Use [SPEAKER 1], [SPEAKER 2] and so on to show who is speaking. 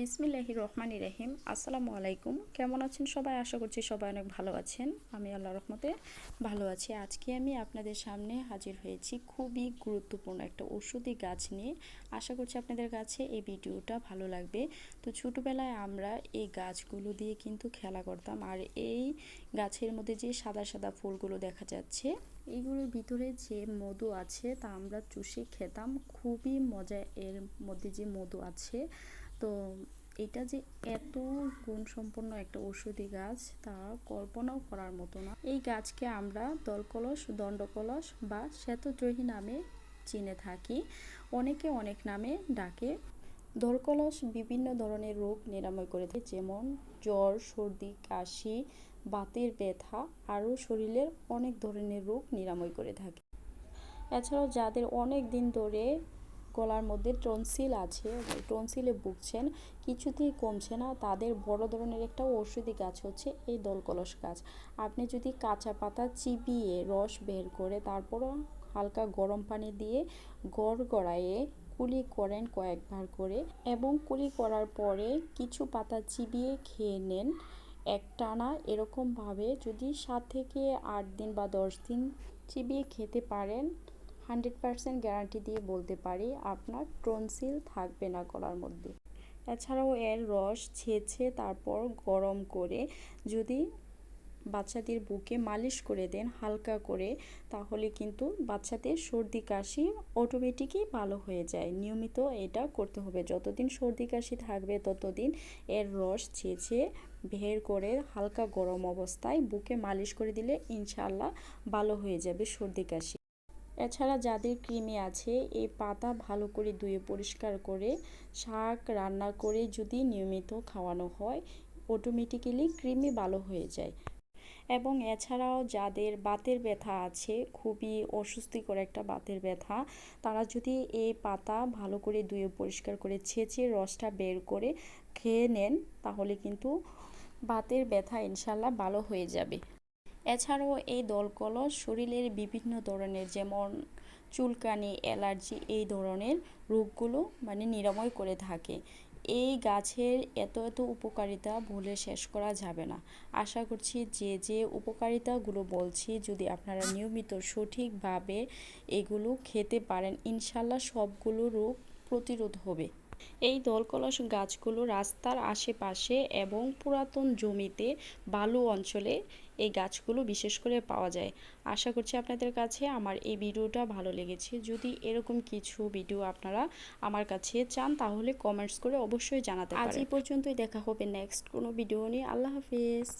[SPEAKER 1] বিসমিল্লাহি রহমানি রহিম আসসালামু আলাইকুম। কেমন আছেন সবাই? আশা করছি সবাই অনেক ভালো আছেন। আমি আল্লাহ রহমতে ভালো আছি। আজকে আমি আপনাদের সামনে হাজির হয়েছি খুবই গুরুত্বপূর্ণ একটা ওষুধি গাছ নিয়ে। আশা করছি আপনাদের কাছে এই ভিডিওটা ভালো লাগবে। তো ছোটোবেলায় আমরা এই গাছগুলো দিয়ে কিন্তু খেলা করতাম। আর এই গাছের মধ্যে যে সাদা সাদা ফুলগুলো দেখা যাচ্ছে, এইগুলোর ভিতরে যে মধু আছে তা আমরা চুষে খেতাম। খুবই মজা এর মধ্যে যে মধু আছে তো এটা যে এত গুণসম্পন্ন একটা ঔষধি গাছ, তা কল্পনাও করার মতো না। এই গাছকে আমরা দলকলস, দণ্ডকলস বা শ্বেতদ্রোহী নামে চিনে থাকি। অনেকে অনেক নামে ডাকে। দলকলস বিভিন্ন ধরনের রোগ নিরাময় করে থাকে, যেমন জ্বর, সর্দি, কাশি, বাতের ব্যথা আরও শরীরের অনেক ধরনের রোগ নিরাময় করে থাকে। এছাড়াও যাদের অনেক দিন ধরে গলার মধ্যে টনসিল আছে টনসিলে ভুগছেন, কিছুতেই কমছে না। তাদের বড় ধরনের একটা ঔষধি গাছ হচ্ছে এই দলকলস গাছ। আপনি যদি কাঁচা পাতা চিবিয়ে রস বের করে তারপরও হালকা গরম পানি দিয়ে গড় গড়াইয়ে কুলি করেন কয়েকবার করে এবং কুলি করার পরে কিছু পাতা চিবিয়ে খেয়ে নেন একটানা। এরকমভাবে যদি সাত থেকে আট দিন বা দশ দিন চিবিয়ে খেতে পারেন হান্ড্রেড পারসেন্ট গ্যারান্টি দিয়ে বলতে পারি আপনার ট্রনসিল থাকবে না গলার মধ্যে। এছাড়াও এর রস ছেঁচে তারপর গরম করে যদি বাচ্চাদের বুকে মালিশ করে দেন হালকা করে, তাহলে কিন্তু বাচ্চাদের সর্দি কাশি অটোমেটিকই ভালো হয়ে যায়। নিয়মিত এটা করতে হবে। যতদিন সর্দি কাশি থাকবে, ততদিন এর রস ছেঁচে বের করে হালকা গরম অবস্থায় বুকে মালিশ করে দিলে ইনশাল্লাহ ভালো হয়ে যাবে সর্দি কাশি। এছাড়া যাদের কৃমি আছে এই পাতা ভালো করে ধুয়ে পরিষ্কার করে শাক রান্না করে যদি নিয়মিত খাওয়ানো হয় অটোমেটিক্যালি কৃমি ভালো হয়ে যায়। এবং এছাড়াও যাদের বাতের ব্যথা আছে, খুবই অস্বস্তিকর একটা বাতের ব্যথা, তারা যদি এই পাতা ভালো করে ধুয়ে পরিষ্কার করে ছেঁচে রসটা বের করে খেয়ে নেন, তাহলে কিন্তু বাতের ব্যথা ইনশাল্লাহ ভালো হয়ে যাবে। এছাড়াও এই দলকলস শরীরের বিভিন্ন ধরনের যেমন চুলকানি, অ্যালার্জি এই ধরনের রোগগুলো মানে নিরাময় করে থাকে। এই গাছের এত এত উপকারিতা বলে শেষ করা যাবে না। আশা করছি যে যে উপকারিতাগুলো বলছি, যদি আপনারা নিয়মিত সঠিকভাবে এগুলো খেতে পারেন, ইনশাল্লাহ সবগুলো রোগ প্রতিরোধ হবে। এই দলকলস গাছগুলো রাস্তার আশেপাশে এবং পুরাতন জমিতে বালু অঞ্চলে এই গাছগুলো বিশেষ করে পাওয়া যায়। আশা করছি আপনাদের কাছে আমার এই ভিডিওটা ভালো লেগেছে। যদি এরকম কিছু ভিডিও আপনারা আমার কাছে চান তাহলে কমেন্টস করে অবশ্যই জানাতে পারেন। আজ এই পর্যন্তই দেখা হবে নেক্সট কোনো ভিডিও নিয়ে। আল্লাহ হাফিজ।